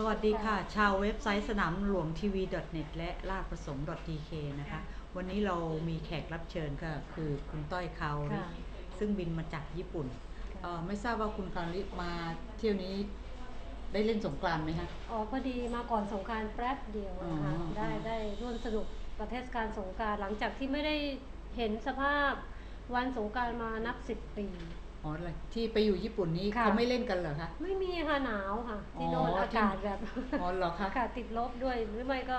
สวัสดีค่ะ ชาวเว็บไซต์สนามหลวงทีวี .net และลาดประสงค์ .tk นะคะ วันนี้เรามีแขกรับเชิญค่ะ คือคุณต้อยคาวริค่ะซึ่งบินมาจากญี่ปุ่นค่ะเอ่อไม่ทราบว่าคุณคาวริมาเที่ยวนี้ได้เล่นสงกรานต์ไหมคะ อ๋อพอดีมาก่อนสงกรารแป๊บเดียวนะคะอ๋อ ได้ได้ร่วมสนุกประเทศกาลสงกรารหลังจากที่ไม่ได้เห็นสภาพวันสงกรารมานับสิบปี อ๋ออะไรที่ไปอยู่ญี่ปุ่นนี้ค่ะ เขาไม่เล่นกันเหรอคะ ไม่มีค่ะหนาวค่ะ ที่อ๋อโดนอาที่กาศแบบอ๋อเหรอคะอากาศติดลบด้วยหรือไม่ก็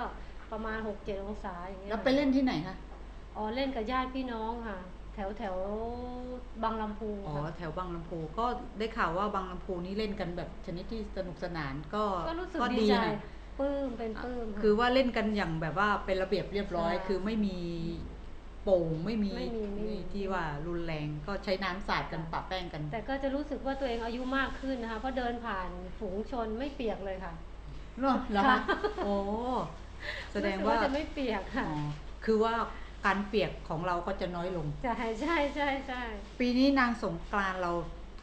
ประมาณ 6 7 องศาอย่างเงี้ยแล้วไปเล่นที่ไหนคะอ๋อเล่นกับญาติพี่น้องค่ะ แถวแถวบางลำพูอ๋อค่ะ แถวบางลำพูก็ได้ข่าวว่าบางลำพูนี้เล่นกันแบบชนิดที่สนุกสนานก็ก็รู้สึกดีใจนะปลื้มเป็นปลื้มะ คือว่าเล่นกันอย่างแบบว่าเป็นระเบียบเรียบร้อย ใช่ คือไม่มี โป่งไม่มีไม่มีไม่มี ที่ว่ารุนแรงก็ใช้น้ำสาดกันปะแป้งกันแต่ก็จะรู้สึกว่าตัวเองอายุมากขึ้นนะคะเพราะเดินผ่านฝูงชนไม่เปียกเลยค่ะเหรอเหรอค่ะคะโอ้แสดงว่ารู้สึกจะไม่เปียกค่ะอ๋อคือว่าการเปียกของเราก็จะน้อยลง ใช่ใช่ใช่ใช่ปีนี้นางสงกรานต์เรา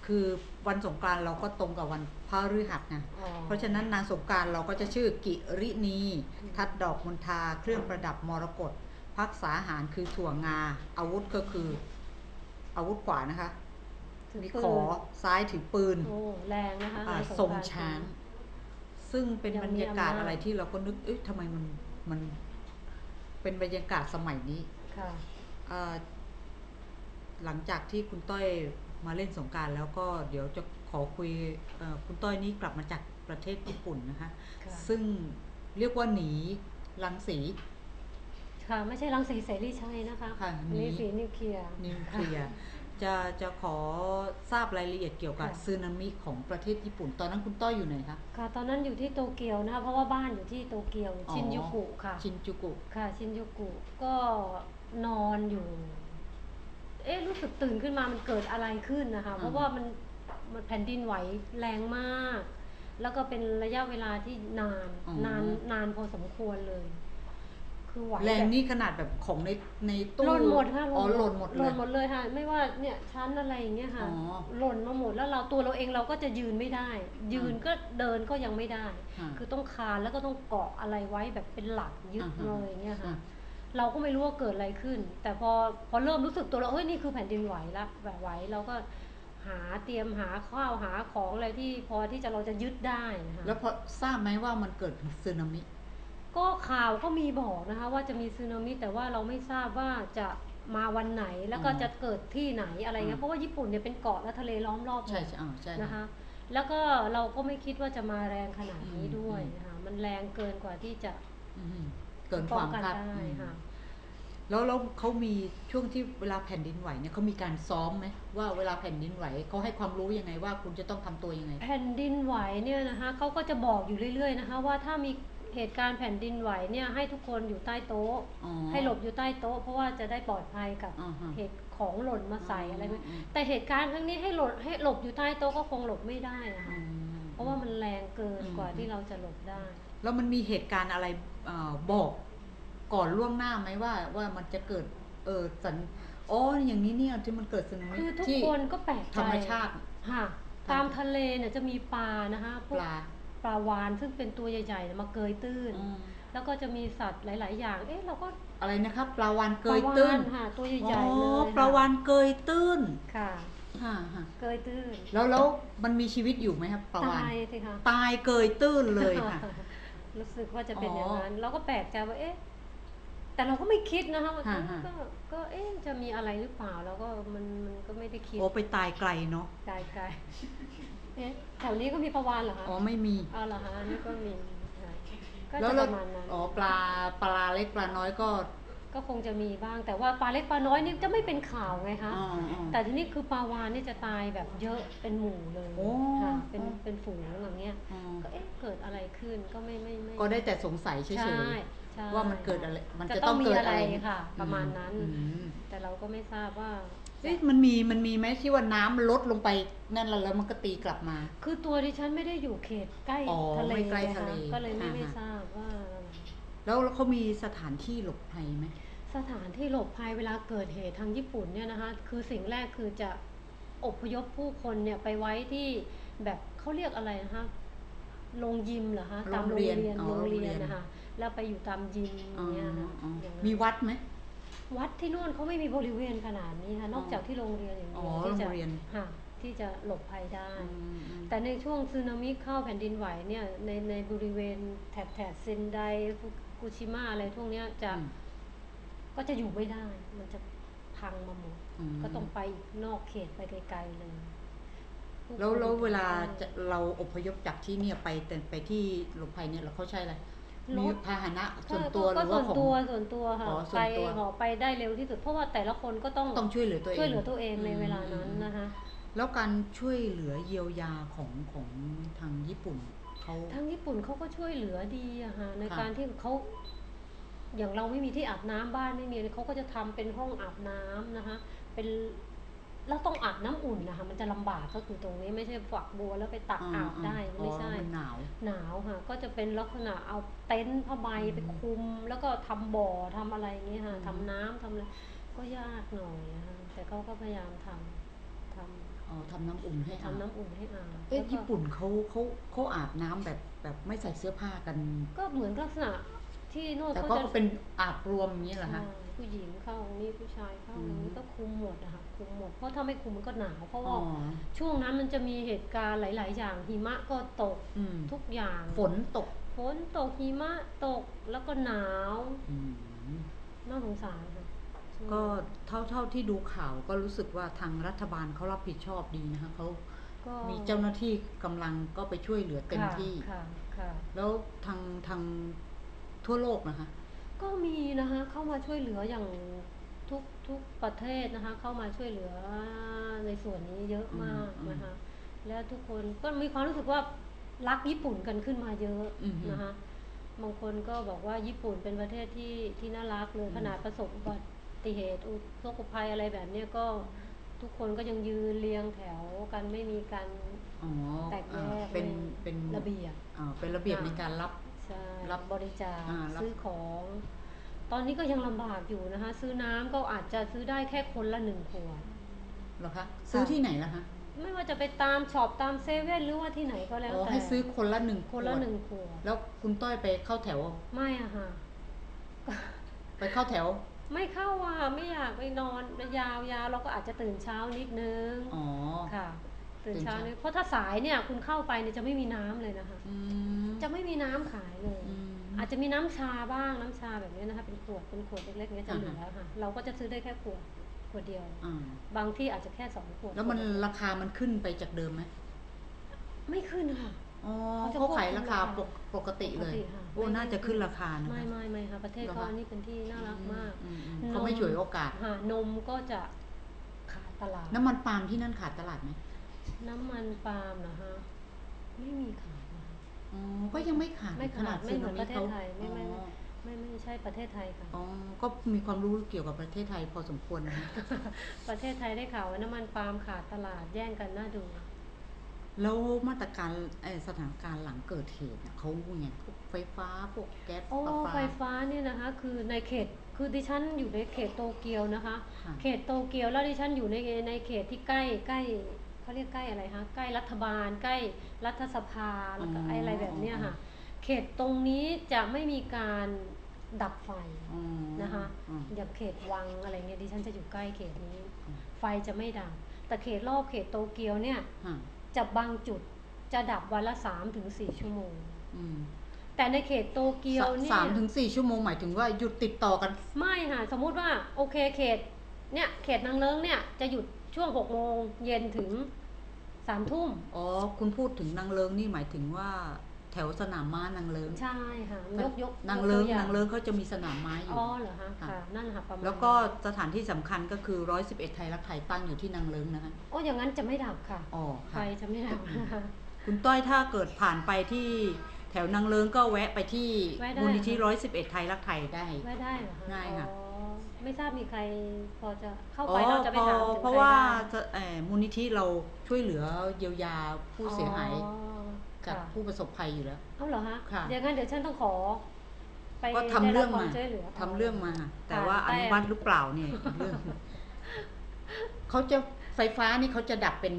คือวันสงกรานต์เราก็ตรงกับวันพฤหัสนะ อ๋อ เพราะฉะนั้นนางสงกรารเราก็จะชื่อกิรินี อืม ทัดดอกมณฑาเครื่องประดับมรกต พักษาหารคือถั่วงา อาวุธก็คือ อาวุธขวานะคะถือมีปืนขอซ้ายถือปืนโอ้แรงนะคะอ่าในทรงกรนต์ ช้าง ซึ่งเป็นยังบรมีรยากาศอำนาจ อะไรที่เราก็นึก เอ๊ะทำไมมันมัน เป็นบรรยากาศสมัยนี้ ค่ะเอ่อหลังจากที่คุณต้อยมาเล่นสงกรารแล้วก็เดี๋ยวจะขอคุยเอ่อคุณต้อยนี่กลับมาจากประเทศญี่ปุ่นนะคะ ค่ะซึ่งเรียกว่าหนีรังสี ค่ะไม่ใช่รังสีเสรีชัยนะคะค่ะอันนี่นี่สีนิวเคลียร์ นิวเคลียร์จะจะขอทราบรายละเอียดเกี่ยวกับค่ะ ซึนามิของประเทศญี่ปุ่น ตอนนั้นคุณต้อยอยู่ไหนคะ ค่ะ ตอนนั้นอยู่ที่โตเกียวนะคะ เพราะว่าบ้านอยู่ที่โตเกียว อ๋อ ชินยูกุค่ะ ชินจูกุ ค่ะ ชินยูกุก็นอนอยู่ เอ๊ะรู้สึกตื่นขึ้นมามันเกิดอะไรขึ้นนะคะ เพราะว่ามันมันแผ่นดินไหวแรงมาก แล้วก็เป็นระยะเวลาที่นาน อ๋อนานนานพอสมควรเลย คือไหวแรงบบนี่ขนาดแบบของในในตู้หล่นหมดค่ะอ๋อหล่นหมดหเลล่ยนหมดเลยค่ะ ไม่ว่าเนี่ยชั้นอะไรอย่างเงี้ยค่ะอ๋อหล่นมาหมดแล้วเราตัวเราเองเราก็จะยืนไม่ได้ ยืนก็เดินก็ยังไม่ได้อ่าคือต้องคานแล้วก็ต้องเกาะอะไรไว้แบบเป็นหลักยึดอ่าฮะเลยอย่างเงี้ยค่ะอ่าเราก็ไม่รู้ว่าเกิดอะไรขึ้น แต่พอพอเริ่มรู้สึกตัวเราเฮ้ยนี่คือแผ่นดินไหวละแบบไหวเราก็หาเตรียมหาข้าวหาของอะไรที่พอที่จะเราจะยึดได้นะคะแล้วพอทราบไหมว่ามันเกิดสึนามิ ก็ข่าวก็มีบอกนะคะว่าจะมีสึนามิแต่ว่าเราไม่ทราบว่าจะมาวันไหนแล้วก็อ๋อจะเกิดที่ไหนอะไรเงี้อ่ายเพราะว่าญี่ปุ่นเนี่ยเป็นเกาะและทะเลล้อมรอบหมดใช่ใช่อ่าใช่นะคะ แล้วก็เราก็ไม่คิดว่าจะมาแรงขนาดนี้อืมด้วยอืมนะคะมันแรงเกินกว่าที่จะอืมเกินคป้อวางมกันคาดได้อืมค่ะแล้วแล้วเขามีช่วงที่เวลาแผ่นดินไหวเนี่ยเขามีการซ้อมไหมว่าเวลาแผ่นดินไหวเขาให้ความรู้ยังไงว่าคุณจะต้องทำตัวยังไง แผ่นดินไหวเนี่ยนะคะเขาก็จะบอกอยู่เรื่อย ๆนะคะ ว่าถ้ามี เหตุการณ์แผ่นดินไหวเนี่ยให้ทุกคนอยู่ใต้โต๊ะ อ๋อ ให้หลบอยู่ใต้โต๊ะ เพราะว่าจะได้ปลอดภัยกับอ่าฮะ เหตุของหล่นมาใส่อ๋อออะไรไม่อืมแต่เหตุการณ์ครั้งนี้ให้หลบให้หลบอยู่ใต้โต๊ะก็คงหลบไม่ได้นะอืคะม เพราะว่ามันแรงเกินอืมกว่าที่เราจะหลบได้ แล้วมันมีเหตุการณ์อะไรเอ่อบอกก่อนล่วงหน้าไหมว่า ว่ามันจะเกิดเออสันอ๋ออย่างนี้เนี่ยที่มันเกิดสึนามิคือทุกที่คนก็แปลกใจธรรมชาติ ค่ะตามทะเลเนี่ยจะมีปลานะคะพปวกลาป ลาวานซึ่งเป็นตัวใหญ่ๆเนี่ยมาเกยตื้นอืมแล้วก็จะมีสัตว์หลาย ๆ อย่าง เอ๊ะเราก็อะไรนะครับปลาวานเกยปลาวาตื้นฬค่ะตัวใหอ๋ญ่ๆเลอยปลาวานเกยตื้นค่ะฮ่าฮ่าเกยตื้น แล้วแล้วมันมีชีวิตอยู่ไหมครับปลาวานตายสิคะตายเกยตื้นเลยค่ะรู้สึกว่าจะเป็นอ๋อออย่างนั้นเราก็แปลกใจว่าเอ๊ะแต่เราก็ไม่คิดนะคะว่าฮะฮะก็ก็เอ๊ะจะมีอะไรหรือเปล่า แล้วก็มันมันก็ไม่ได้คิดโอ้ไปตายไกลเนาะไกลไกล เอ๊ะแถวนี้ก็มีปลาวานเหรอคะอ๋อไม่มีอ๋อเหรอคะอันนี่ก็มีค่ะก็แล้วจะแล้ปวระมาณนั้นอ๋อปลาปลาเล็กปลาน้อยก็ก็คงจะมีบ้างแต่ว่าปลาเล็กปลาน้อยนี่จะไม่เป็นข่าวไงคะอ๋ออ๋อแต่ทีนี้คือปลาวานนี่จะตายแบบเยอะเป็นหมู่เลยโอ้ค่ะเป็นอ๋อเป็นฝูงอย่างเงี้ยอ๋อก็เอ๊ะเกิดอะไรขึ้นก็ไม่ไม่ไม่ก็ได้แต่สงสัยเฉใช่ยใช่ๆว่ามันเกิดอะไรมันจะจะต้ต้อองงมีเกิดอะไรอะไรค่ะ ประมาณนั้นอืมแต่เราก็ไม่ทราบว่า เอ๊ะมันมีมันมีไหมที่ว่าน้ำลดลงไปนั่นแล้วแล้วมันก็ตีกลับมา คือตัวดิฉันไม่ได้อยู่เขตใกล้อ๋อทะเลไม่ใกล้ไงทะเลคะก็เลยไม่อ่าไม่ฮะทราบว่าแล้วเขามีสถานที่หลบภัยไหมสถานที่หลบภัยเวลาเกิดเหตุทางญี่ปุ่นเนี่ยนะคะ คือสิ่งแรกคือจะอพยพผู้คนเนี่ยไปไว้ที่แบบเขาเรียกอะไรนะคะโรงยิมเหรอคะโรงตามโรงเรีเรียยนนอ๋อโรงเรียนโรงเรียนนะคะแล้วไปอยู่ตามยิมออ๋อย่างเงี้ยค่ะอ๋ออย่างนั้นมีวัดไหม วัดที่นู่นเขาไม่มีบริเวณขนาดนี้ค่ะนอกจากที่โรงเรียนอย่างอ๋เดีอยวที่จะโรงเรียนค่ะที่จะหลบภัยได้อืมอืมแต่ในช่วงสึนามิเข้าแผ่นดินไหวเนี่ยในในบริเวณแถบแถบเซนไดฟุกุชิมะอะไรพวกเนี้ยจะอืมก็จะอยู่ไม่ได้ มันจะพังมาหมดอืมก็ต้องไปอีกนอกเขตไปไกลๆเลยแล้วแล้วเวลาจะเราอพยพจากที่เนี่ยไปแต่ไปที่หลบภัยเนี่ยเราเขาใช้อะไร รมีถพาหนะก็ส่วนตัวหก็รือส่ว่าวนของ ตัวส่วนตัวค่ะอ๋อส่ไปวนตัว หอไปได้เร็วที่สุด เพราะว่าแต่ละคนก็ต้องต้องช่วยเหลือตัวเองช่วยเหลือตัวเองในมเวลานั้นนะคะ แล้วการช่วยเหลือเยียวยาของของทางญี่ปุ่นเขา ทางญี่ปุ่นเขาก็ช่วยเหลือดีอะค่ะในค่ะ การที่เขาอย่างเราไม่มีที่อาบน้ำบ้านไม่มีอะไรเขาก็จะทำเป็นห้องอาบน้ำนะคะ เป็น แล้วต้องอาบน้ำอุ่นนะคะมันจะลำบากก็คือตรงนี้ไม่ใช่ฝักบัวแล้วไปตักอาบได้ไม่ใช่อ๋อมันหนาวหนาวค่ะ ก็จะเป็นลักษณะเอาเต็นท์ผ้าใบไปคลุม แล้วก็ทำบ่อทำอะไรอย่างเงี้ยค่ะอืมทำน้ำทำอะไรก็ยากหน่อยนะคะแต่เขาก็พยายามทำทอ๋อทำน้ำอุ่นให้ำอาบทำน้ำอุ่นให้อาบเอ๊ะแล้วก็ญี่ปุ่นเขาเขาเขาอาบน้ำแบบแบบไม่ใส่เสื้อผ้ากัน ก็เหมือนลักษณะที่โน่นแต่เขาก็จะเป็นอาบรวมอย่างนี้เหรอคะใช่ ผู้หญิงเข้าอันนี้ผู้ชายเข้าอันนี้อืมก็คุมหมดนะคะคุมหมดเพราะถ้าไม่คุมมันก็หนาวเพราะอ๋ว่าอช่วงนั้นมันจะมีเหตุการณ์หลาย ๆ อย่างหิมะก็ตกอืมทุกอย่างฝนตกฝนตกหิมะตกแล้วก็หนาวอืม น่าสงสารค่ะก็เท่าเท่าที่ดูข่าวก็รู้สึกว่าทางรัฐบาลเขารับผิดชอบดีนะคะเขาก็มีเจ้าหน้าที่กำลังก็ไปช่วยเหลือเต็มค่ะที่ ค่ะค่ะ แล้วทางทางทั่วโลกนะคะ ก็มีนะคะเข้ามาช่วยเหลืออย่างทุกทุกประเทศนะคะ เข้ามาช่วยเหลือในส่วนนี้เยอะมากอืมนะคะ แล้วทุกคนก็มีความรู้สึกว่ารักญี่ปุ่นกันขึ้นมาเยอะอือฮึนะคะบางคนก็บอกว่าญี่ปุ่นเป็นประเทศที่ที่น่ารักเลยอืมขนาดประสบอุบัติเหตุอุทกภัยอะไรแบบเนี้ยก็ทุกคนก็ยังยืนเรียงแถวกันไม่มีการอ๋อแตกแยอ่ากเป็นไม่เป็นระเบียบอ่าเป็นระเบียบค่ะในการรับ ใช่รับบริจาคอ่ารับ ซื้อของ ตอนนี้ก็ยังลำบากอยู่นะคะ ซื้อน้ำก็อาจจะซื้อได้แค่คนละหนึ่งขวด เหรอคะซื้อที่ไหนล่ะคะไม่ว่าจะไปตามช็อปตามเซเว่นหรือว่าที่ไหนก็แล้วอ๋อแต่ให้ซื้อคนละหนึ่งคนละขวดหนึ่งขวด แล้วคุณต้อยไปเข้าแถว ไม่อะค่ะ ไปเข้าแถว ไม่เข้าอะไม่อยากไปนอนยาวยาวเราก็อาจจะตื่นเช้านิดนึง อ๋อ ค่ะ ตื่นตื่นเช้าเช้านิดเพราะถ้าสายเนี่ยคุณเข้าไปเนี่ยจะไม่มีน้ำเลยนะคะอืมจะไม่มีน้ำขายเลยอืมอาจจะมีน้ำชาบ้างน้ำชาแบบนี้นะคะเป็นขวดเป็นขวดเล็กๆเนี้ยจะเหลือค่ะ เราก็จะซื้อได้แค่ขวดขวดเดียวอ่าบางที่อาจจะแค่สองขวดแล้วมันราคามันขึ้นไปจากเดิมไหมไม่ขึ้นค่ะอ๋อเขาจะเขาขายควบคุมราคาราคาปกปกติเลยปกติค่ะโอ้ไม่น่าจะขึ้นราคานะไม่คะไม่ไม่ค่ะ ประเทศเหรอเขาคะอันนี้เป็นที่น่ารักมากอือืมนมเขาไม่ฉวยโอกาสค่ะนมก็จะขาดตลาด น้ำมันปาล์มที่นั่นขาดตลาดไหม น้ำมันปาล์มเหรอฮะ ไม่มีขายนะคะอ๋อก็ยังไม่ขาดไม่ขาดไม่เหมือนสึประเทศไทยไม่ไม่อ๋อไม่ไม่ใช่ประเทศไทยค่ะ อ๋อ ก็มีความรู้เกี่ยวกับประเทศไทยพอสมควรนะ ประเทศไทยได้ข่าวว่าน้ำมันปาล์มขาดตลาดแย่งกันน่าดู แล้วมาตรการเอ่อสถานการณ์หลังเกิดเหตุเนี่ยเขาไงพวกไฟฟ้าพวกแก๊สโอ้ประปา ไฟฟ้าเนี่ยนะคะ คือในเขตคือดิฉันอยู่ในเขตโตเกียวนะคะ ค่ะ เขตโตเกียวแล้วดิฉันอยู่ในในเขตที่ใกล้ใกล้ เขาเรียกใกล้อะไรคะใกล้รัฐบาล ใกล้รัฐสภาแล้วก็อ๋ออะไรแบบเนี้ยค่ะ เขตตรงนี้จะไม่มีการดับไฟอ๋อนะคะอ๋ออย่างเขตวังอะไรเงี้ยดิฉันจะอยู่ใกล้เขตนี้อืมไฟจะไม่ดับ แต่เขตรอบเขตโตเกียวเนี่ยค่ะจะบางจุดจะดับวันละสามถึงสี่ชั่วโมงอืมแต่ในเขตโตเกียวเนี่ยสามถึงสี่ชั่วโมงหมายถึงว่าหยุดติดต่อกัน ไม่ค่ะ สมมุติว่าโอเคเขตเนี่ยเขตนางเลิ้งเนี่ยจะหยุดช่วงหกโมงเย็นถึง สามทุ่มอ๋อ คุณพูดถึงนางเลิงนี่หมายถึงว่า แถวสนามม้านางเลิงใช่ค่ะยกยกนางเลิงยกตัวอย่นางเลิงเขาจะมีสนามม้าอยู่อ๋อเหรอฮะค่ะค่ะนั่นค่ะประมาณแล้วก็สถานที่สำคัญก็คือร้อยสิบเอ็ดไทยรักไทยตั้งอยู่ที่นางเลิงนะคะโอ้อย่างนั้นจะไม่ดับค่ะอ๋อไฟค่ะจะไม่ดับนะคะคุณต้อยถ้าเกิดผ่านไปที่แถวนางเลิงก็แวะไปที่แวะได้มูลนิธิค่ะร้อยสิบเอ็ดไทยรักไทยได้ไม่ได้เหรอคะง่ายค่ะอ๋อ ไม่ทราบมีใครพอจะเข้าอ๋ไปอเราจะไปเพถามราะถึงเพราะใคว่าได้จะเอ่อมูลนิธิเราช่วยเหลือเยียวยาผู้เสียหายอ๋อจากค่ะผู้ประสบภัยอยู่แล้วเอาเหรอฮะค่ะอย่างนั้นเดี๋ยวฉันต้องขอไปก็ทำเรื่องได้บควมาช่วยเหลือทำเรื่องมา แต่ค่ะว่าอแต่นุมัติหรือเปล่าเนี่ยอีกเรื่องเขาจะไฟฟ้านี่เขาจะดับเป็น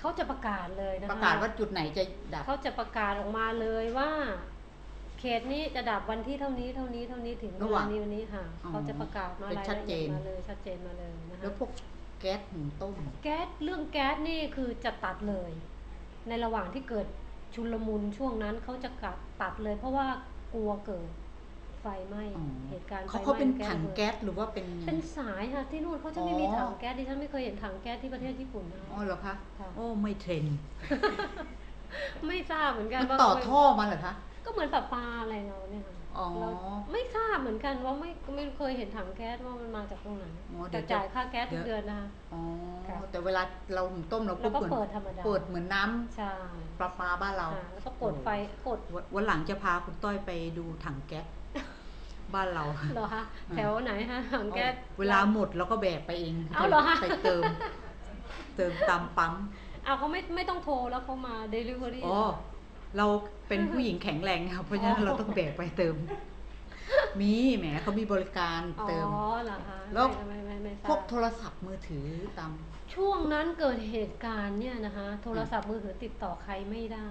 เขาจะประกาศเลยนะคะประกาศว่าจุดไหนจะดับเขาจะประกาศออกมาเลยว่า เขตนี้จะดับวันที่เท่านี้เท่านี้เท่านี้ถึงเวระหว่าลางนี้วันนี้ค่ะอ๋อเขาจะประกาศมาเป็นรายชัดละเจเอียดนมาเลยชัดเจนมาเลยนะคะแล้วพวกแก๊สหุงต้มแก๊สเรื่องแก๊สนี่คือจะตัดเลย ในระหว่างที่เกิดชุลมุนช่วงนั้นเขาจะกัดตัดเลย เพราะว่ากลัวเกิดไฟไหม้อ๋อเหตุการณ์ไฟเขาไหม้เขาเป็นแก๊สถังระบิดแก๊สหรือว่าเป็นเป็นสายค่ะที่นู่นเขาจะไม่มีอ๋อถังแก๊สดิฉันไม่เคยเห็นถังแก๊สที่ประเทศญี่ปุ่นนะคะอ๋อเหรอคะค่ะโอ้ไม่เทรนด์ไม่ทราบเหมือนกันมันว่าต่อเขาท่อมาเหรอคะ ก็เหมือนปลาปลาอะไรเราเนี่ยค่ะอ๋อ เราไม่ทราบเหมือนกันว่าไม่ไม่เคยเห็นถังแก๊สว่ามันมาจากตรงไหนอ๋อเดี๋แต่ยวจะ จ่ายค่าแก๊สทุกเดี๋ยวเดือนนะคะ อ๋อ ค่ะ แต่เวลาเราหุงต้มเราแล้วก็หมือนเปิดธรรมดาเปิดเหมือนน้ำใช่ปลาปลาบ้านเรา ค่ะแล้วก็กดไฟกดวันวันหลังจะพาคุณต้อยไปดูถังแก๊สบ้านเราเหรอคะอ่าแถวไหนฮะถังแก๊ส เวลาหมดเราก็แบกไปเองเอาเหรอคะ ไปเติม เติมตามปั๊มเอาเขาไม่ไม่ต้องโทรแล้วเขามาเดลิเวอรี่อ๋อ เราเป็นผู้หญิงแข็งแรงครับเพราะฉะนั้นเราต้องแบกไปเติม มีแหมเขามีบริการอ๋อเติมเหรอคะแล้วไม่ไม่ไม่ไม่ทพวรากบโทรศัพท์มือถือตามช่วงนั้นเกิดเหตุการณ์เนี่ยนะคะ โทรศัพท์มือถือติดต่อใครไม่ได้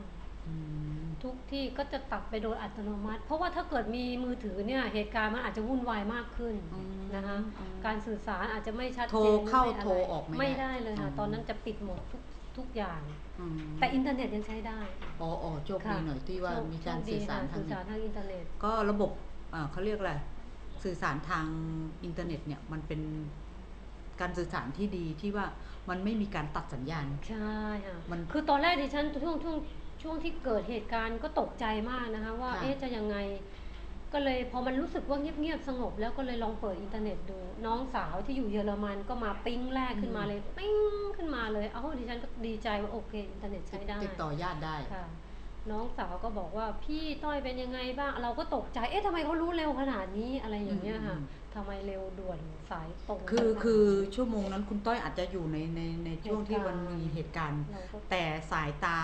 อืมทุกที่ก็จะตัดไปโดยอัตโนมัติ เพราะว่าถ้าเกิดมีมือถือเนี่ยเหตุการณ์มันอาจจะวุ่นวายมากขึ้นอืมนะคะอืมการสื่อสารอาจจะไม่ชัดโทรเจนเข้าไม่ะไโทรออกไม่ได้ไม่ได้เลยค่ะอืมตอนนั้นจะปิดหมดทุกทุกอย่างอืม แต่อินเทอร์เน็ตยังใช้ได้ อ๋ออ๋อโชคดีค่ะหน่อยที่ว่าโชคมีการโชคดีสื่อสารค่ะทางสื่อสารทางอินเทอร์เน็ต ก็ระบบเอ่อเขาเรียกอะไร สื่อสารทางอินเทอร์เน็ตเนี่ยมันเป็นการสื่อสารที่ดีที่ว่ามันไม่มีการตัดสัญญาณ ใช่ค่ะมันคือตอนแรกดิฉันช่วงช่วงช่วงที่เกิดเหตุการณ์ก็ตกใจมากนะคะ ว่าค่ะเอ๊ะจะยังไง ก็เลยพอมันรู้สึกว่าเงียบๆสงบ แล้วก็เลยลองเปิดอินเทอร์เน็ตดู น้องสาวที่อยู่เยอรมันก็มาปิ้งแรกขึ้นมาเลยปิ้งขึ้นมาเลยเอ้าดิฉันก็ดีใจว่าโอเคอินเทอร์เน็ตใช้ได้ติดต่อญาติได้ค่ะ น้องสาวก็บอกว่าพี่ต้อยเป็นยังไงบ้าง เราก็ตกใจเอ๊ะทำไมเขารู้เร็วขนาดนี้อะไรอย่างเงี้ยค่ะอืมทำไมเร็วด่วนสายตรงคือขนาดนี้คือชั่วโมงนั้นคุณต้อยอาจจะอยู่ในในในช่วงที่เหตุมักานรณ์มีเหตุการณ์เราก็แต่สายตา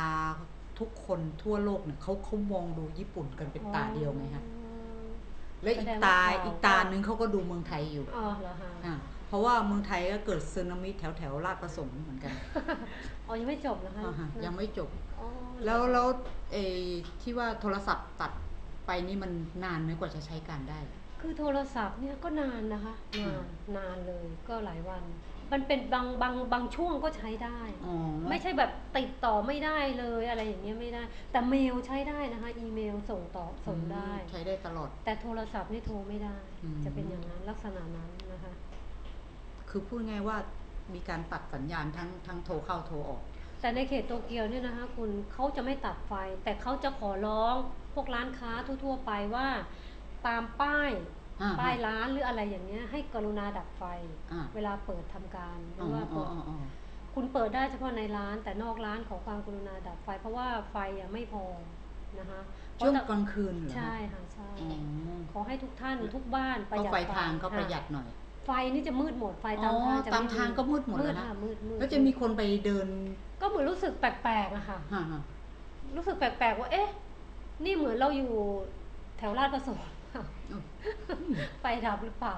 ทุกคนทั่วโลกเนี่ยเขาเขามองดูญี่ปุ่นกันเป็นตาเดียวไงฮะอ๋อ และอีกแสดงว่าตาข่าวอีกตาหนึ่งเขาก็ดูเมืองไทยอยู่อ๋อเหรอคะอ่าเพราะว่าเมืองไทยก็เกิดสึนามิแถวแถวๆลาดประสงค์เหมือนกันอ๋อยังไม่จบเหรอคะอ่าฮะยังไม่จบอ๋อแล้วแล้วเออที่ว่าโทรศัพท์ตัดไปนี่มันนานไหมกว่าจะใช้การได้ คือโทรศัพท์เนี่ยก็นานนะคะอืนามนนานเลยก็หลายวัน มันเป็นบางบางบางช่วงก็ใช้ได้อ๋อไม่ใช่แบบติดต่อไม่ได้เลยอะไรอย่างเงี้ยไม่ได้ แต่เมลใช้ได้นะคะอีเมลส่งต่อส่งได้ ใช้ได้ตลอด แต่โทรศัพท์นี่โทรไม่ได้อืมจะเป็นอย่างนั้นลักษณะนั้นนะคะ คือพูดง่ายว่ามีการตัดสัญญาณทั้งทั้งโทรเข้าโทรออก แต่ในเขตโตเกียวเนี่ยนะคะคุณเขาจะไม่ตัดไฟ แต่เขาจะขอร้องพวกร้านค้าทั่ว ๆ ไปว่า ตามป้ายอ่า ป้ายร้านหรืออะไรอย่างเงี้ย ให้กรุณาดับไฟอ่าเวลาเปิดทำการหรือ๋ออว่าอ๋เปิอดอ๋ออ๋อคุณเปิดได้เฉพาะในร้าน แต่นอกร้านขอความกรุณาดับไฟ เพราะว่าไฟอะไม่พอนะคะเพช่วราะงกลางคืนเหรอใช่ค่ะใช่อ๋อขอให้ทุกท่านทุกบ้านประก็หยัดไฟทางก็ค่ประหยัดหน่อย ไฟนี่จะมืดหมดไฟตามอ๋อทางจะตามไทางก็มืดหมดมืแล้ดวนะค่ะมืดมืดแล้วจะมีคนไปเดิน ก็เหมือนรู้สึกแปลกๆอะค่ะฮะฮะรู้สึกแปลกๆว่าเอ๊ะ นี่เหมือนเราอยู่แถวลาดประสงค์อืม ไฟดับหรือเปล่า